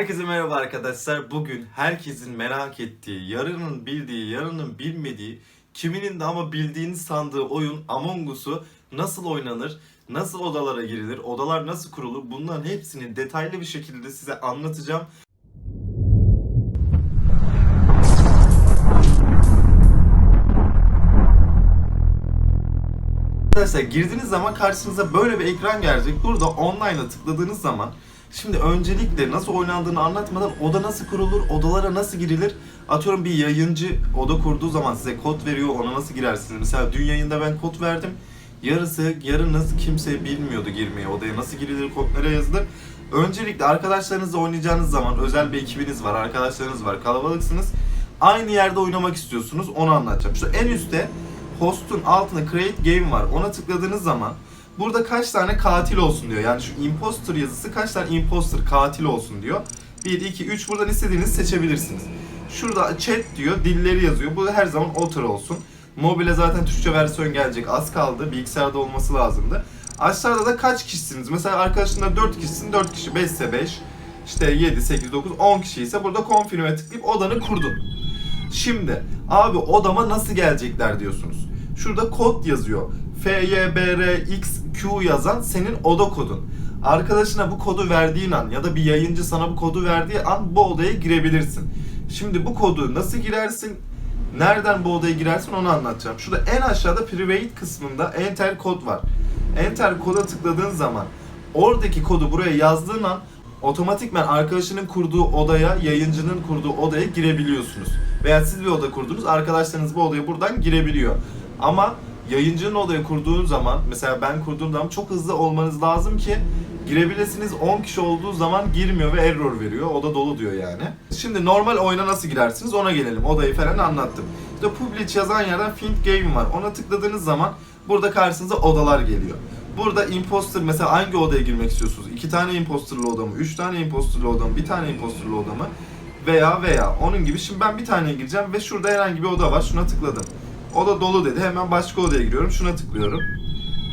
Herkese merhaba arkadaşlar. Bugün herkesin merak ettiği, yarının bildiği, yarının bilmediği, kiminin de ama bildiğini sandığı oyun Among Us'u nasıl oynanır, nasıl odalara girilir, odalar nasıl kurulur bunların hepsini detaylı bir şekilde size anlatacağım. Arkadaşlar girdiğiniz zaman karşınıza böyle bir ekran gelecek. Burada online'a tıkladığınız zaman şimdi öncelikle nasıl oynandığını anlatmadan oda nasıl kurulur, odalara nasıl girilir? Atıyorum bir yayıncı oda kurduğu zaman size kod veriyor, ona nasıl girersiniz? Mesela dün yayında ben kod verdim. Yarısı, yarın nasıl kimse bilmiyordu girmeye, odaya nasıl girilir, kod nereye yazılır. Öncelikle arkadaşlarınızla oynayacağınız zaman özel bir ekibiniz var, arkadaşlarınız var, kalabalıksınız. Aynı yerde oynamak istiyorsunuz, onu anlatacağım. Şu en üstte host'un altında create game var. Ona tıkladığınız zaman burada kaç tane katil olsun diyor. Yani şu imposter yazısı kaç tane imposter katil olsun diyor. 1, 2, 3 buradan istediğinizi seçebilirsiniz. Şurada chat diyor, dilleri yazıyor. Bu her zaman otter olsun. Mobile zaten Türkçe versiyon gelecek. Az kaldı. Bilgisayarda olması lazımdı. Aşağıda da kaç kişisiniz? Mesela arkadaşında 4 kişisin, 4 kişi 5 ise 5. İşte 7, 8, 9, 10 kişi ise burada confirm'e tıklayıp odanı kurdun. Şimdi abi odama nasıl gelecekler diyorsunuz. Şurada kod yazıyor. FYBRXQ yazan senin oda kodun. Arkadaşına bu kodu verdiğin an ya da bir yayıncı sana bu kodu verdiği an bu odaya girebilirsin. Şimdi bu kodu nasıl girersin? Nereden bu odaya girersin onu anlatacağım. Şurada en aşağıda private kısmında enter kod var. Enter koda tıkladığın zaman oradaki kodu buraya yazdığın an otomatikmen arkadaşının kurduğu odaya, yayıncının kurduğu odaya girebiliyorsunuz. Veya siz bir oda kurdunuz, arkadaşlarınız bu odaya buradan girebiliyor. Ama yayıncının odaya kurduğun zaman, mesela ben kurduğum zaman çok hızlı olmanız lazım ki girebilirsiniz. 10 kişi olduğu zaman girmiyor ve error veriyor. Oda dolu diyor yani. Şimdi normal oyuna nasıl girersiniz ona gelelim. Odayı falan anlattım. İşte publish yazan yerden Find Game var. Ona tıkladığınız zaman burada karşınıza odalar geliyor. Burada imposter mesela hangi odaya girmek istiyorsunuz? İki tane imposterlı oda mı? Üç tane imposterlı oda mı? Bir tane imposterlı oda mı? Veya veya onun gibi. Şimdi ben bir tane gireceğim ve şurada herhangi bir oda var. Şuna tıkladım. Oda dolu dedi. Hemen başka odaya giriyorum. Şuna tıklıyorum.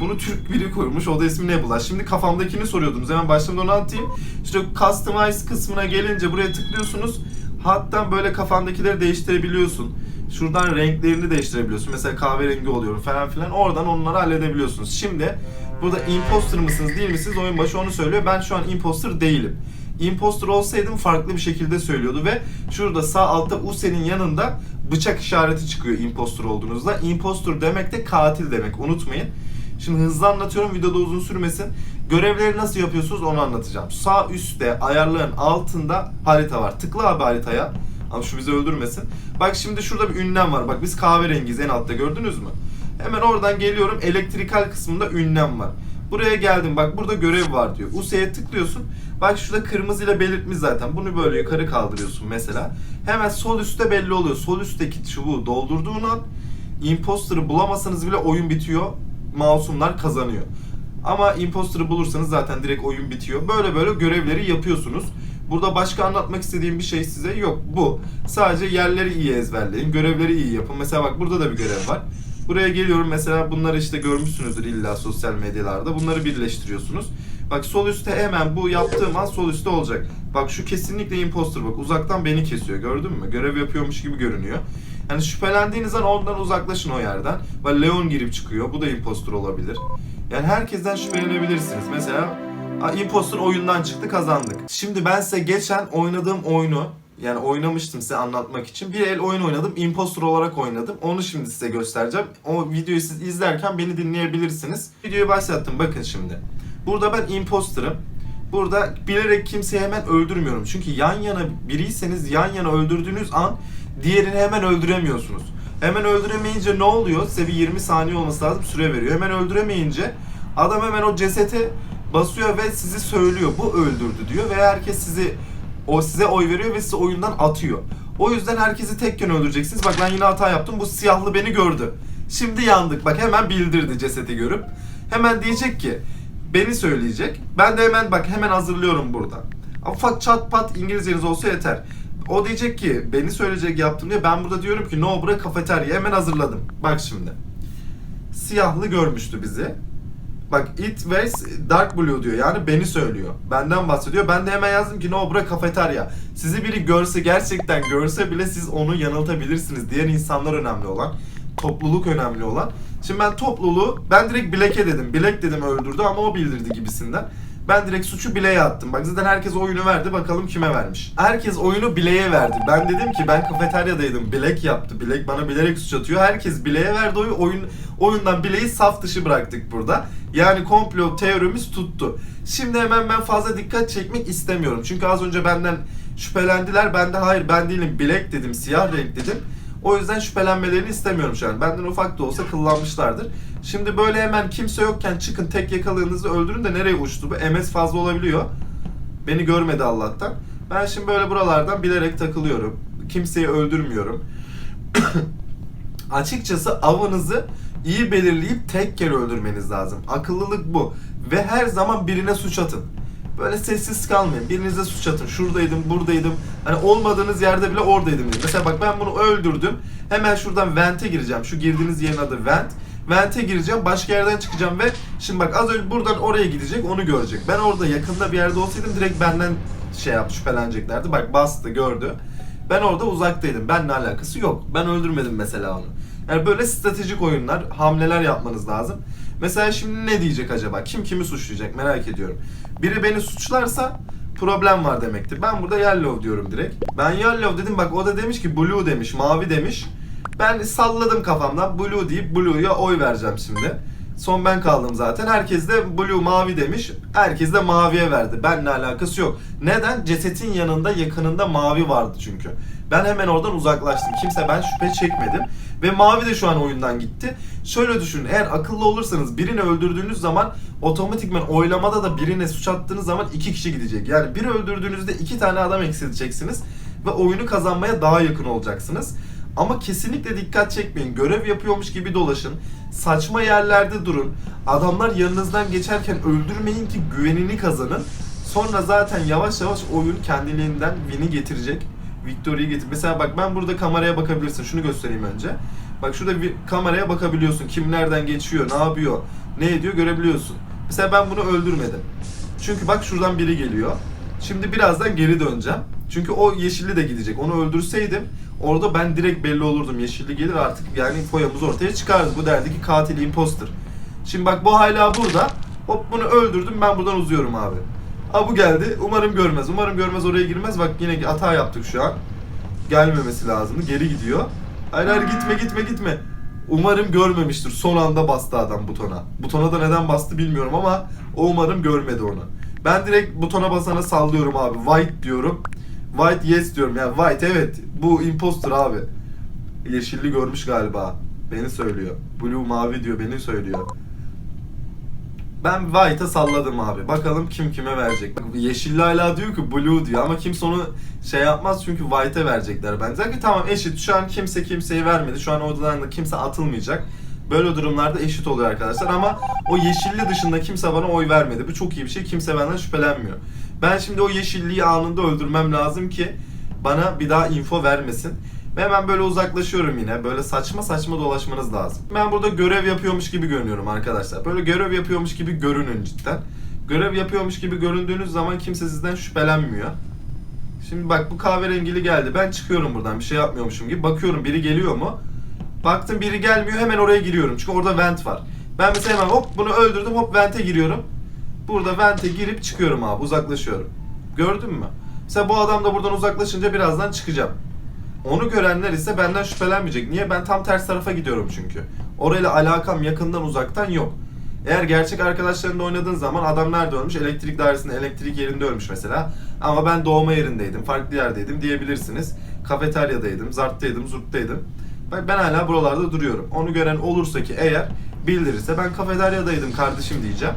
Bunu Türk biri koymuş. Oda ismi Nebula. Şimdi kafamdakini soruyordunuz. Hemen başlamadan onu anlatayım. İşte Customize kısmına gelince buraya tıklıyorsunuz. Hatta böyle kafandakileri değiştirebiliyorsun. Şuradan renklerini değiştirebiliyorsun. Mesela kahverengi oluyor falan filan. Oradan onları halledebiliyorsunuz. Şimdi burada imposter mısınız değil misiniz? Oyun başı onu söylüyor. Ben şu an imposter değilim. Imposter olsaydım farklı bir şekilde söylüyordu ve şurada sağ altta Use'nin yanında bıçak işareti çıkıyor imposter olduğunuzda. Imposter demek de katil demek. Unutmayın. Şimdi hızlı anlatıyorum videoda uzun sürmesin. Görevleri nasıl yapıyorsunuz onu anlatacağım. Sağ üstte ayarların altında harita var. Tıkla abi haritaya. Ama şu bizi öldürmesin. Bak şimdi şurada bir ünlem var. Bak biz kahverengiyiz en altta gördünüz mü? Hemen oradan geliyorum. Elektrikal kısmında ünlem var. Buraya geldim. Bak burada görev var diyor. USE'ye tıklıyorsun. Bak şurada kırmızıyla belirtmiş zaten. Bunu böyle yukarı kaldırıyorsun mesela. Hemen sol üstte belli oluyor. Sol üstteki çubuğu doldurduğun an imposter'ı bulamasanız bile oyun bitiyor. Masumlar kazanıyor. Ama imposter'ı bulursanız zaten direkt oyun bitiyor. Böyle böyle görevleri yapıyorsunuz. Burada başka anlatmak istediğim bir şey size yok. Bu. Sadece yerleri iyi ezberleyin. Görevleri iyi yapın. Mesela bak burada da bir görev var. Buraya geliyorum mesela bunları işte görmüşsünüzdür illa sosyal medyalarda. Bunları birleştiriyorsunuz. Bak sol üstte hemen bu yaptığım an sol üstte olacak. Bak şu kesinlikle imposter bak uzaktan beni kesiyor gördün mü? Görev yapıyormuş gibi görünüyor. Yani şüphelendiğiniz an ondan uzaklaşın o yerden. Bak Leon girip çıkıyor. Bu da imposter olabilir. Yani herkesten şüphelenebilirsiniz. Mesela imposter oyundan çıktı kazandık. Şimdi ben size geçen oynadığım oyunu yani oynamıştım size anlatmak için. Bir el oyun oynadım. Imposter olarak oynadım. Onu şimdi size göstereceğim. O videoyu siz izlerken beni dinleyebilirsiniz. Videoyu başlattım bakın şimdi. Burada ben imposter'ım. Burada bilerek kimseyi hemen öldürmüyorum. Çünkü yan yana biriyseniz yan yana öldürdüğünüz an diğerini hemen öldüremiyorsunuz. Hemen öldüremeyince ne oluyor? Size bir 20 saniye olması lazım süre veriyor. Hemen öldüremeyince adam hemen o cesete basıyor ve sizi söylüyor. Bu öldürdü diyor ve herkes sizi o size oy veriyor ve sizi oyundan atıyor. O yüzden herkesi tekken öldüreceksiniz. Bak ben yine hata yaptım. Bu siyahlı beni gördü. Şimdi yandık. Bak hemen bildirdi cesedi görüp. Hemen diyecek ki beni söyleyecek. Ben de hemen bak hemen hazırlıyorum burada. Ufak çat pat İngilizceniz olsa yeter. O diyecek ki beni söyleyecek yaptım diye ben burada diyorum ki no bura kafeterya hemen hazırladım. Bak şimdi. Siyahlı görmüştü bizi. Bak it wears dark blue diyor. Yani beni söylüyor. Benden bahsediyor. Ben de hemen yazdım ki no bura kafeterya. Sizi biri görse gerçekten görse bile siz onu yanıltabilirsiniz. Diğer insanlar önemli olan. Topluluk önemli olan. Şimdi ben topluluğu ben direkt Black'e dedim. Black dedim öldürdü ama o bildirdi gibisinden. Ben direkt suçu Bile'ye attım. Bak zaten herkes oyunu verdi. Bakalım kime vermiş. Herkes oyunu Bile'ye verdi. Ben dedim ki ben kafeteryadaydım. Bilek yaptı. Bilek bana bilerek suç atıyor. Herkes Bile'ye verdi oyu. Oyun, oyundan Bile'yi saf dışı bıraktık burada. Yani komplo teorimiz tuttu. Şimdi hemen ben fazla dikkat çekmek istemiyorum. Çünkü az önce benden şüphelendiler. Ben de hayır ben değilim. Bilek dedim. Siyah renk dedim. O yüzden şüphelenmelerini istemiyorum şu an. Benden ufak da olsa kıllanmışlardır. Şimdi böyle hemen kimse yokken çıkın tek yakalığınızı öldürün de nereye uçtu bu? MS fazla olabiliyor. Beni görmedi Allah'tan. Ben şimdi böyle buralardan bilerek takılıyorum. Kimseyi öldürmüyorum. Açıkçası avınızı iyi belirleyip tek kere öldürmeniz lazım. Akıllılık bu. Ve her zaman birine suç atın. Böyle sessiz kalmayın. Birinize suç atın. Şuradaydım, buradaydım. Hani olmadığınız yerde bile oradaydım. deyin. Mesela bak ben bunu öldürdüm. Hemen şuradan vent'e gireceğim. Şu girdiğiniz yerin adı vent. Vent'e gireceğim. Başka yerden çıkacağım ve şimdi bak az önce buradan oraya gidecek. Onu görecek. Ben orada yakında bir yerde olsaydım direkt benden şey yaptı şüpheleneceklerdi. Bak bastı gördü. Ben orada uzaktaydım. Benimle alakası yok. Ben öldürmedim mesela onu. Yani böyle stratejik oyunlar, hamleler yapmanız lazım. Mesela şimdi ne diyecek acaba? Kim kimi suçlayacak merak ediyorum. Biri beni suçlarsa problem var demektir. Ben burada yellow diyorum direkt. Ben yellow dedim bak o da demiş ki blue demiş, mavi demiş. Ben salladım kafamdan blue deyip blue'ya oy vereceğim şimdi. Son ben kaldım zaten. Herkes de blue mavi demiş. Herkes de maviye verdi. Benimle alakası yok. Neden? Cesetin yanında yakınında mavi vardı çünkü. Ben hemen oradan uzaklaştım. Kimse ben şüphe çekmedim. Ve mavi de şu an oyundan gitti. Şöyle düşünün. Eğer akıllı olursanız birini öldürdüğünüz zaman otomatikman oylamada da birine suç attığınız zaman iki kişi gidecek. Yani biri öldürdüğünüzde iki tane adam eksilteceksiniz. Ve oyunu kazanmaya daha yakın olacaksınız. Ama kesinlikle dikkat çekmeyin. Görev yapıyormuş gibi dolaşın. Saçma yerlerde durun. Adamlar yanınızdan geçerken öldürmeyin ki güvenini kazanın. Sonra zaten yavaş yavaş oyun kendiliğinden win'i getirecek. Victory'yi getir. Mesela bak ben burada kameraya bakabilirsin. Şunu göstereyim önce. Bak şurada bir kameraya bakabiliyorsun. Kim nereden geçiyor, ne yapıyor, ne ediyor görebiliyorsun. Mesela ben bunu öldürmedim. Çünkü bak şuradan biri geliyor. Şimdi birazdan geri döneceğim. Çünkü o yeşilli de gidecek. Onu öldürseydim orada ben direkt belli olurdum. Yeşilli gelir artık yani foyamız ortaya çıkardı. Bu derdi ki katil imposter. Şimdi bak bu hala burada. Hop bunu öldürdüm ben buradan uzuyorum abi. Ha bu geldi. Umarım görmez. Umarım görmez oraya girmez. Bak yine hata yaptık şu an. Gelmemesi lazımdı. Geri gidiyor. Hayır hayır gitme gitme gitme. Umarım görmemiştir. Son anda bastı adam butona. Butona da neden bastı bilmiyorum ama o umarım görmedi onu. Ben direkt butona basana sallıyorum abi. White diyorum. White yes diyorum. Yani white evet. Bu imposter abi. Yeşilli görmüş galiba. Beni söylüyor. Blue mavi diyor. Beni söylüyor. Ben White'a salladım abi. Bakalım kim kime verecek. Yeşilli hala diyor ki Blue diyor ama kimse onu şey yapmaz çünkü White'e verecekler bence. Ki tamam eşit. Şu an kimse kimseyi vermedi. Şu an odadan da kimse atılmayacak. Böyle durumlarda eşit oluyor arkadaşlar ama o yeşilli dışında kimse bana oy vermedi. Bu çok iyi bir şey. Kimse benden şüphelenmiyor. Ben şimdi o yeşilliyi anında öldürmem lazım ki bana bir daha info vermesin. Ve hemen böyle uzaklaşıyorum yine. Böyle saçma saçma dolaşmanız lazım. Ben burada görev yapıyormuş gibi görünüyorum arkadaşlar. Böyle görev yapıyormuş gibi görünün cidden. Görev yapıyormuş gibi göründüğünüz zaman kimse sizden şüphelenmiyor. Şimdi bak bu kahverengili geldi. Ben çıkıyorum buradan bir şey yapmıyormuşum gibi. Bakıyorum biri geliyor mu? Baktım biri gelmiyor hemen oraya giriyorum. Çünkü orada vent var. Ben mesela hemen hop bunu öldürdüm hop vente giriyorum. Burada vente girip çıkıyorum abi uzaklaşıyorum. Gördün mü? Mesela bu adam da buradan uzaklaşınca birazdan çıkacağım. Onu görenler ise benden şüphelenmeyecek. Niye? Ben tam ters tarafa gidiyorum çünkü. Orayla alakam yakından uzaktan yok. Eğer gerçek arkadaşlarınla oynadığın zaman adam nerede ölmüş? Elektrik dairesinde, elektrik yerinde ölmüş mesela. Ama ben doğma yerindeydim, farklı yerdeydim diyebilirsiniz. Kafeteryadaydım, zarttaydım, zurttaydım. Ben, ben hala buralarda duruyorum. Onu gören olursa ki eğer bildirirse ben kafeteryadaydım kardeşim diyeceğim.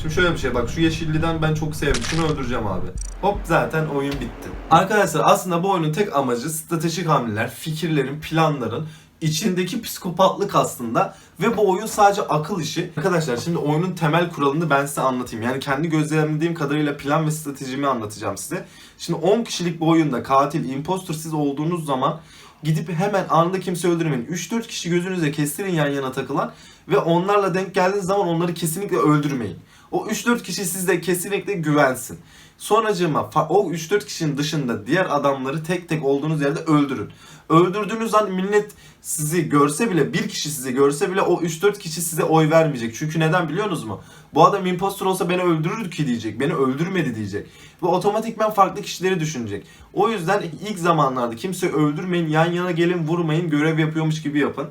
Şimdi şöyle bir şey bak şu yeşilliden ben çok sevdim. Şunu öldüreceğim abi. Hop zaten oyun bitti. Arkadaşlar aslında bu oyunun tek amacı stratejik hamleler, fikirlerin, planların içindeki psikopatlık aslında ve bu oyun sadece akıl işi. Arkadaşlar şimdi oyunun temel kuralını ben size anlatayım. Yani kendi gözlemlediğim kadarıyla plan ve stratejimi anlatacağım size. Şimdi 10 kişilik bu oyunda katil, imposter siz olduğunuz zaman Gidip hemen anında kimse öldürmeyin. 3-4 kişi gözünüze kestirin yan yana takılan ve onlarla denk geldiğiniz zaman onları kesinlikle öldürmeyin. O 3-4 kişi sizde kesinlikle güvensin. Sonracığıma o 3-4 kişinin dışında diğer adamları tek tek olduğunuz yerde öldürün. Öldürdüğünüz an millet sizi görse bile bir kişi sizi görse bile o 3-4 kişi size oy vermeyecek. Çünkü neden biliyorsunuz mu? Bu adam impostor olsa beni öldürür ki diyecek. Beni öldürmedi diyecek. Ve otomatikman farklı kişileri düşünecek. O yüzden ilk zamanlarda kimseyi öldürmeyin, yan yana gelin vurmayın, görev yapıyormuş gibi yapın.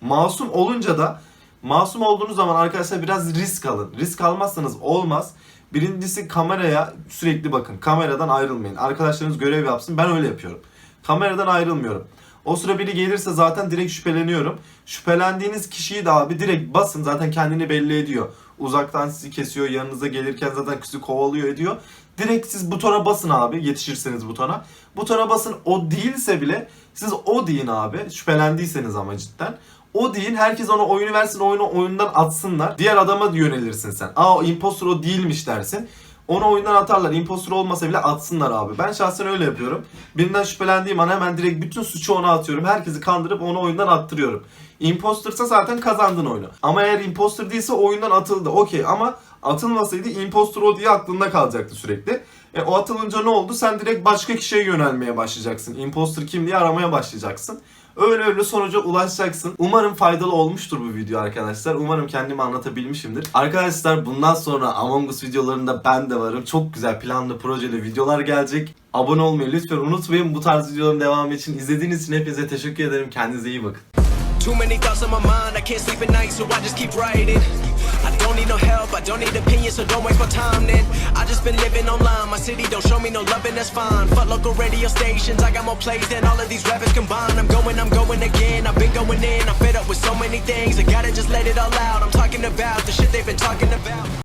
Masum olunca da masum olduğunuz zaman arkadaşlar biraz risk alın. Risk almazsanız olmaz. Birincisi kameraya sürekli bakın. Kameradan ayrılmayın. Arkadaşlarınız görev yapsın. Ben öyle yapıyorum. Kameradan ayrılmıyorum. O sıra biri gelirse zaten direkt şüpheleniyorum. Şüphelendiğiniz kişiyi de abi direkt basın. Zaten kendini belli ediyor. Uzaktan sizi kesiyor. Yanınıza gelirken zaten sizi kovalıyor ediyor. Direkt siz butona basın abi. Yetişirseniz butona. Butona basın. O değilse bile siz o deyin abi. Şüphelendiyseniz ama cidden. O deyin herkes ona oyunu versin oyunu oyundan atsınlar. Diğer adama yönelirsin sen. Aa impostor o değilmiş dersin. Onu oyundan atarlar. Impostor olmasa bile atsınlar abi. Ben şahsen öyle yapıyorum. Birinden şüphelendiğim an hemen direkt bütün suçu ona atıyorum. Herkesi kandırıp onu oyundan attırıyorum. Imposter'sa zaten kazandın oyunu. Ama eğer imposter değilse oyundan atıldı. Okey ama atılmasaydı imposter o diye aklında kalacaktı sürekli. E, o atılınca ne oldu? Sen direkt başka kişiye yönelmeye başlayacaksın. Imposter kim diye aramaya başlayacaksın. Öyle öyle sonuca ulaşacaksın. Umarım faydalı olmuştur bu video arkadaşlar. Umarım kendimi anlatabilmişimdir. Arkadaşlar bundan sonra Among Us videolarında ben de varım. Çok güzel planlı projeli videolar gelecek. Abone olmayı lütfen unutmayın. Bu tarz videoların devamı için izlediğiniz için hepinize teşekkür ederim. Kendinize iyi bakın. Too many thoughts on my mind, I can't sleep at night, so I just keep writing. Don't need no help, I don't need opinions, so don't waste my time then. I just been living online, my city don't show me no love, and that's fine. Fuck local radio stations, I got more plays than all of these rappers combined. I'm going, I'm going again, I've been going in, I'm fed up with so many things, I gotta just let it all out. I'm talking about the shit they've been talking about.